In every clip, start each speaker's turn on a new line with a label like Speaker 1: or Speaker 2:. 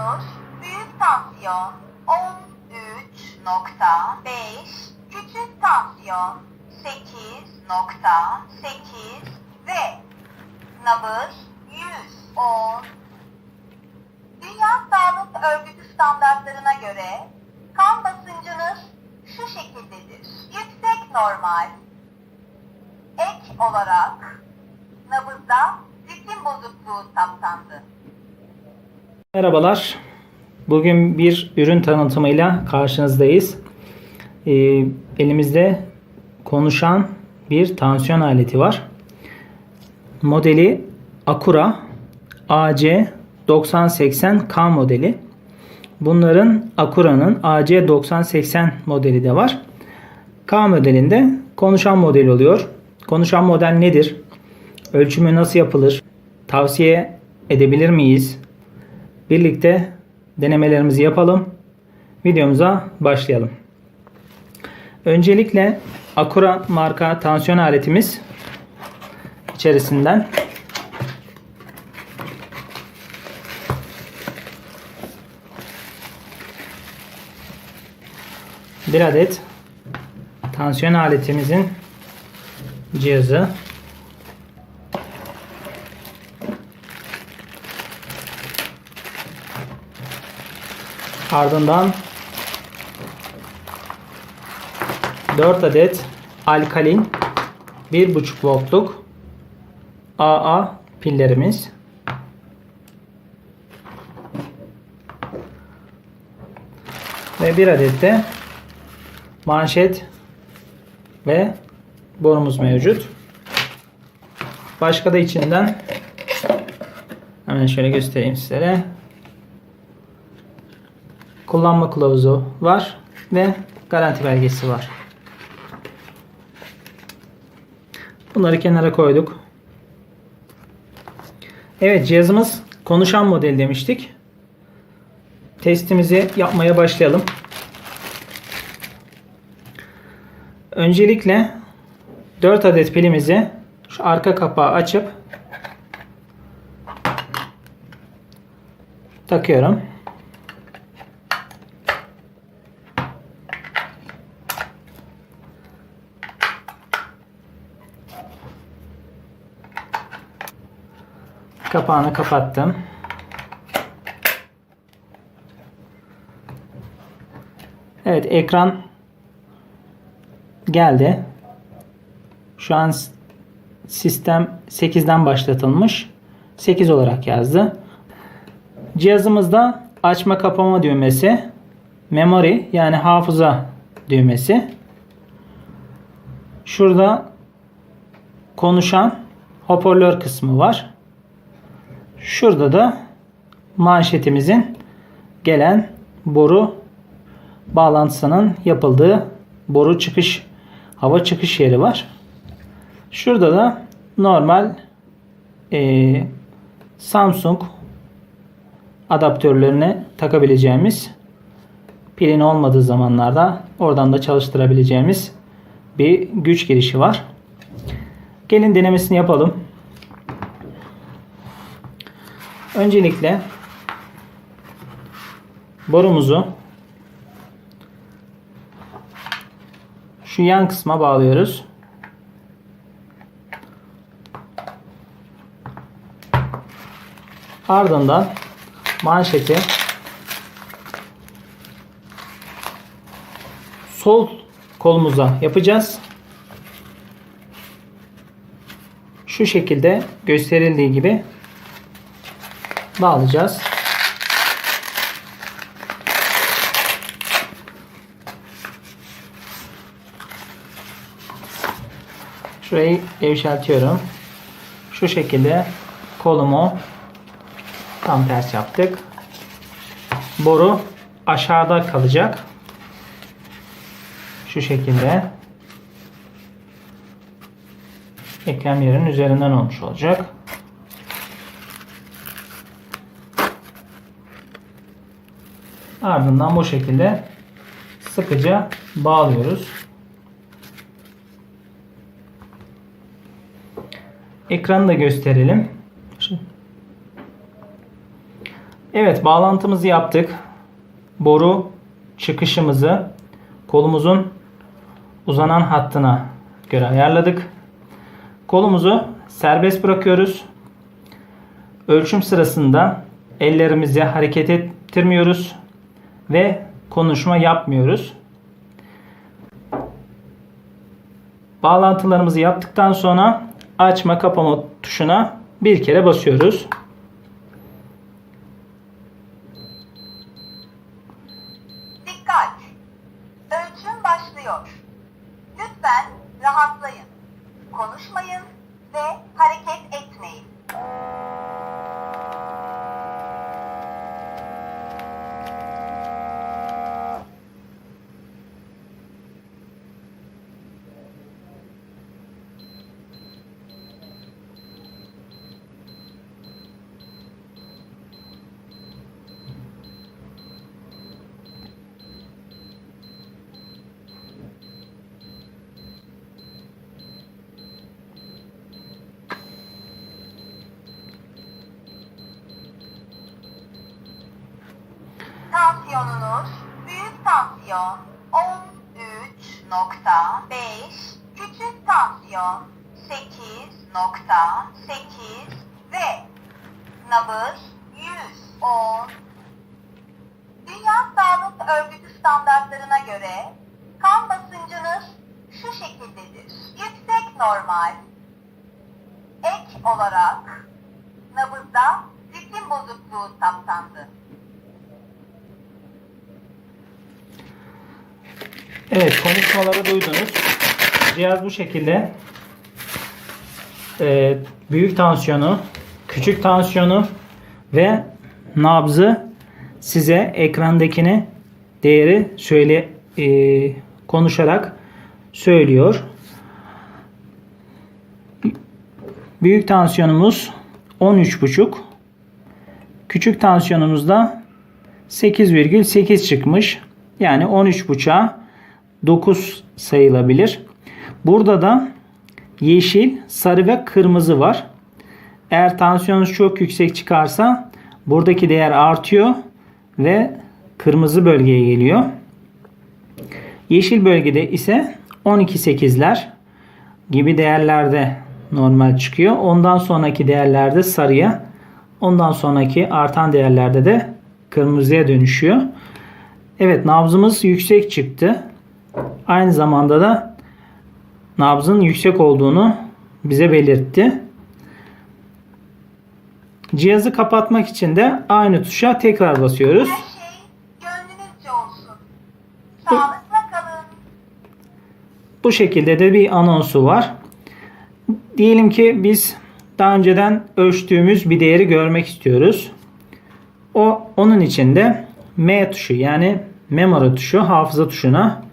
Speaker 1: Tansiyonunuz büyük tansiyon 13.5, küçük tansiyon 8.8 ve nabız 110. Dünya Sağlık Örgütü standartlarına göre kan basıncınız şu şekildedir. Yüksek normal. Ek olarak nabızda ritim bozukluğu saptandı.
Speaker 2: Merhabalar. Bugün bir ürün tanıtımıyla karşınızdayız. Ee, elimizde konuşan bir tansiyon aleti var. Modeli Acura AC 9080K modeli. Bunların Acura'nın AC 9080 modeli de var. K modelinde konuşan model oluyor. Konuşan model nedir? Ölçümü nasıl yapılır? Tavsiye edebilir miyiz? Birlikte denemelerimizi yapalım. Videomuza başlayalım. Öncelikle Acura marka tansiyon aletimiz içerisinden bir adet tansiyon aletimizin cihazı Ardından 4 adet alkalin 1.5 voltluk AA pillerimiz. Ve bir adet de manşet ve borumuz mevcut. Başka da içinden hemen şöyle göstereyim sizlere kullanma kılavuzu var ve garanti belgesi var. Bunları kenara koyduk. Evet cihazımız konuşan model demiştik. Testimizi yapmaya başlayalım. Öncelikle 4 adet pilimizi şu arka kapağı açıp takıyorum. Kapağını kapattım. Evet ekran geldi. Şu an sistem 8'den başlatılmış. 8 olarak yazdı. Cihazımızda açma kapama düğmesi, memory yani hafıza düğmesi. Şurada konuşan hoparlör kısmı var. Şurada da manşetimizin gelen boru bağlantısının yapıldığı boru çıkış hava çıkış yeri var. Şurada da normal e, Samsung adaptörlerine takabileceğimiz pilin olmadığı zamanlarda oradan da çalıştırabileceğimiz bir güç girişi var. Gelin denemesini yapalım. Öncelikle borumuzu şu yan kısma bağlıyoruz. Ardından manşeti sol kolumuza yapacağız. Şu şekilde gösterildiği gibi bağlayacağız. Şurayı gevşeltiyorum. Şu şekilde kolumu tam ters yaptık. Boru aşağıda kalacak. Şu şekilde. Eklem yerinin üzerinden olmuş olacak. Ardından bu şekilde sıkıca bağlıyoruz. Ekranı da gösterelim. Evet bağlantımızı yaptık. Boru çıkışımızı kolumuzun uzanan hattına göre ayarladık. Kolumuzu serbest bırakıyoruz. Ölçüm sırasında ellerimizi hareket ettirmiyoruz ve konuşma yapmıyoruz. Bağlantılarımızı yaptıktan sonra açma kapama tuşuna bir kere basıyoruz.
Speaker 1: Dikkat! Ölçüm başlıyor. Lütfen rahatlayın. Konuşmayın ve hareket etmeyin. Tansiyonunuz büyük tansiyon 13.5, küçük tansiyon 8.8 ve nabız 110. Dünya Sağlık Örgütü standartlarına göre kan basıncınız şu şekildedir. Yüksek normal. Ek olarak nabızda ritim bozukluğu saptandı.
Speaker 2: Evet konuşmaları duydunuz. Cihaz bu şekilde. Ee, büyük tansiyonu, küçük tansiyonu ve nabzı size ekrandakini değeri söyle e, konuşarak söylüyor. Büyük tansiyonumuz 13,5. Küçük tansiyonumuzda 8,8 çıkmış. Yani 13,5'a 9 sayılabilir. Burada da yeşil, sarı ve kırmızı var. Eğer tansiyonunuz çok yüksek çıkarsa buradaki değer artıyor ve kırmızı bölgeye geliyor. Yeşil bölgede ise 12.8'ler gibi değerlerde normal çıkıyor. Ondan sonraki değerlerde sarıya, ondan sonraki artan değerlerde de kırmızıya dönüşüyor. Evet nabzımız yüksek çıktı. Aynı zamanda da nabzın yüksek olduğunu bize belirtti. Cihazı kapatmak için de aynı tuşa tekrar basıyoruz.
Speaker 1: Şey.
Speaker 2: Bu şekilde de bir anonsu var. Diyelim ki biz daha önceden ölçtüğümüz bir değeri görmek istiyoruz. O onun için de M tuşu yani memory tuşu hafıza tuşuna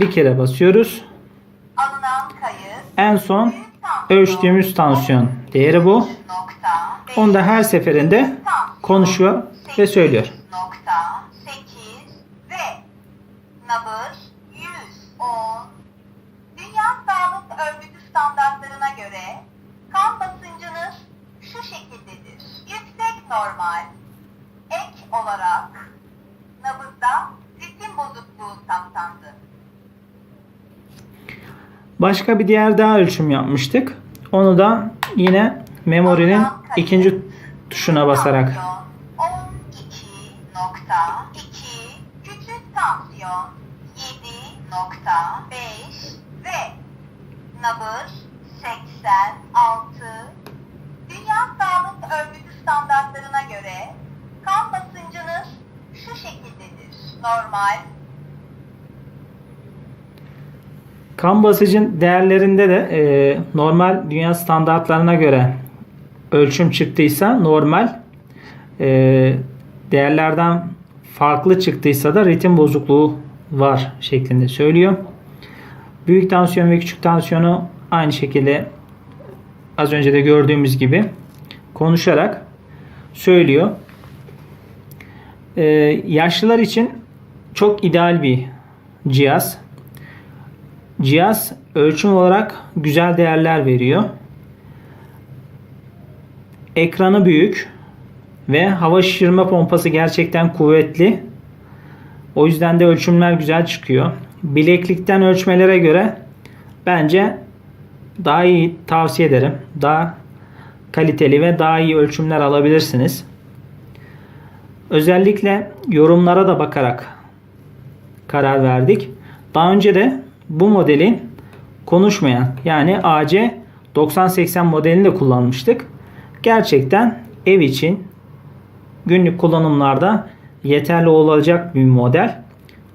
Speaker 2: bir kere basıyoruz. En son ölçtüğümüz tansiyon değeri bu. Onu da her seferinde konuşuyor ve söylüyor.
Speaker 1: Nokta. 8 ve nabız 110. Dünya Sağlık Örgütü standartlarına göre kan basıncınız şu şekildedir. Yüksek normal. Ek olarak
Speaker 2: Başka bir diğer daha ölçüm yapmıştık. Onu da yine memory'nin ikinci tuşuna basarak
Speaker 1: 12.2 küçük tansiyon 7.5 ve nabız 86 Dünya Sağlık Örgütü standartlarına göre kan basıncınız şu şekildedir. Normal
Speaker 2: Kan basıcın değerlerinde de e, normal dünya standartlarına göre ölçüm çıktıysa normal e, değerlerden farklı çıktıysa da ritim bozukluğu var şeklinde söylüyor. Büyük tansiyon ve küçük tansiyonu aynı şekilde az önce de gördüğümüz gibi konuşarak söylüyor. E, yaşlılar için çok ideal bir cihaz. Cihaz ölçüm olarak güzel değerler veriyor. Ekranı büyük. ve hava şişirme pompası gerçekten kuvvetli. O yüzden de ölçümler güzel çıkıyor. Bileklikten ölçmelere göre bence daha iyi tavsiye ederim. Daha kaliteli ve daha iyi ölçümler alabilirsiniz. Özellikle yorumlara da bakarak karar verdik. Daha önce de bu modelin konuşmayan yani AC 9080 modelini de kullanmıştık. Gerçekten ev için günlük kullanımlarda yeterli olacak bir model.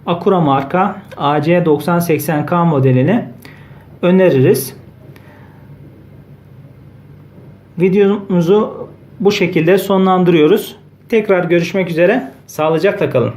Speaker 2: Acura marka AC 9080K modelini öneririz. Videomuzu bu şekilde sonlandırıyoruz. Tekrar görüşmek üzere. Sağlıcakla kalın.